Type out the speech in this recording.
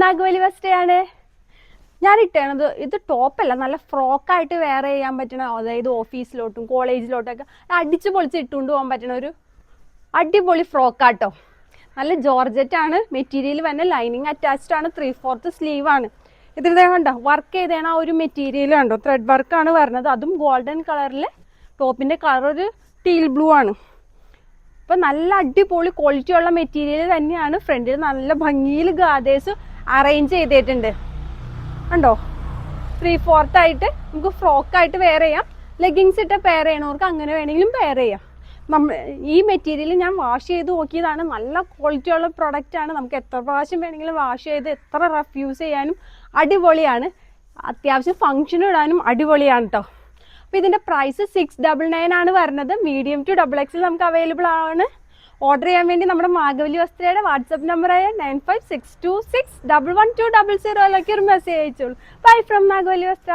നാഗവലി വസ്ത്രയാണ് ഞാൻ ഇട്ടേണത് ഇത് ടോപ്പല്ല നല്ല ഫ്രോക്കായിട്ട് വെയർ ചെയ്യാൻ പറ്റണ അതായത് ഓഫീസിലോട്ടും കോളേജിലോട്ടൊക്കെ അടിച്ചു പൊളിച്ച് ഇട്ടുകൊണ്ട് പോകാൻ പറ്റണ ഒരു അടിപൊളി ഫ്രോക്കാട്ടോ നല്ല ജോർജറ്റ് ആണ് മെറ്റീരിയൽ തന്നെ ലൈനിങ് അറ്റാച്ച്ഡ് ആണ് ത്രീ ഫോർത്ത് സ്ലീവ് ആണ്. ഇത് ഇതേ കണ്ടോ വർക്ക് ചെയ്തേണ ആ ഒരു മെറ്റീരിയൽ കണ്ടോ ത്രെഡ് വർക്കാണ് വരുന്നത് അതും ഗോൾഡൻ കളറിൽ ടോപ്പിന്റെ കളർ ഒരു ടീൽ ബ്ലൂ ആണ്. അപ്പം നല്ല അടിപൊളി ക്വാളിറ്റി ഉള്ള മെറ്റീരിയൽ തന്നെയാണ് ഫ്രണ്ടിൽ നല്ല ഭംഗിയിൽ ഗാദേഴ്സ് അറേഞ്ച് ചെയ്തിട്ടുണ്ട്. ഉണ്ടോ ത്രീ ഫോർത്ത് ആയിട്ട് നമുക്ക് ഫ്രോക്കായിട്ട് വെയർ ചെയ്യാം. ലെഗിങ്സ് ഇട്ട് പെയർ ചെയ്യണവർക്ക് അങ്ങനെ വേണമെങ്കിലും പെയർ ചെയ്യാം. നമ്മൾ ഈ മെറ്റീരിയൽ ഞാൻ വാഷ് ചെയ്ത് നോക്കിയതാണ്. നല്ല ക്വാളിറ്റി ഉള്ള പ്രൊഡക്റ്റ് ആണ്. നമുക്ക് എത്ര പ്രാവശ്യം വേണമെങ്കിലും വാഷ് ചെയ്ത് എത്ര റഫ് യൂസ് ചെയ്യാനും അടിപൊളിയാണ്. അത്യാവശ്യം ഫങ്ഷൻ ഇടാനും അടിപൊളിയാണ് കേട്ടോ അപ്പോൾ ഇതിന്റെ പ്രൈസ് സിക്സ് ഡബിൾ നയൻ ആണ് വരുന്നത്. മീഡിയം ടു ഡബിൾ എക്സിൽ നമുക്ക് അവൈലബിൾ ആണ്. ഓർഡർ ചെയ്യാൻ വേണ്ടി നമ്മുടെ മാഗവലി വസ്ത്രയുടെ വാട്സപ്പ് നമ്പറായ nine five six two six double one two double സീറോയിലേക്ക് ഒരു മെസ്സേജ് അയച്ചോളൂ. ബൈ ഫ്രം മാഗവലി വസ്ത്ര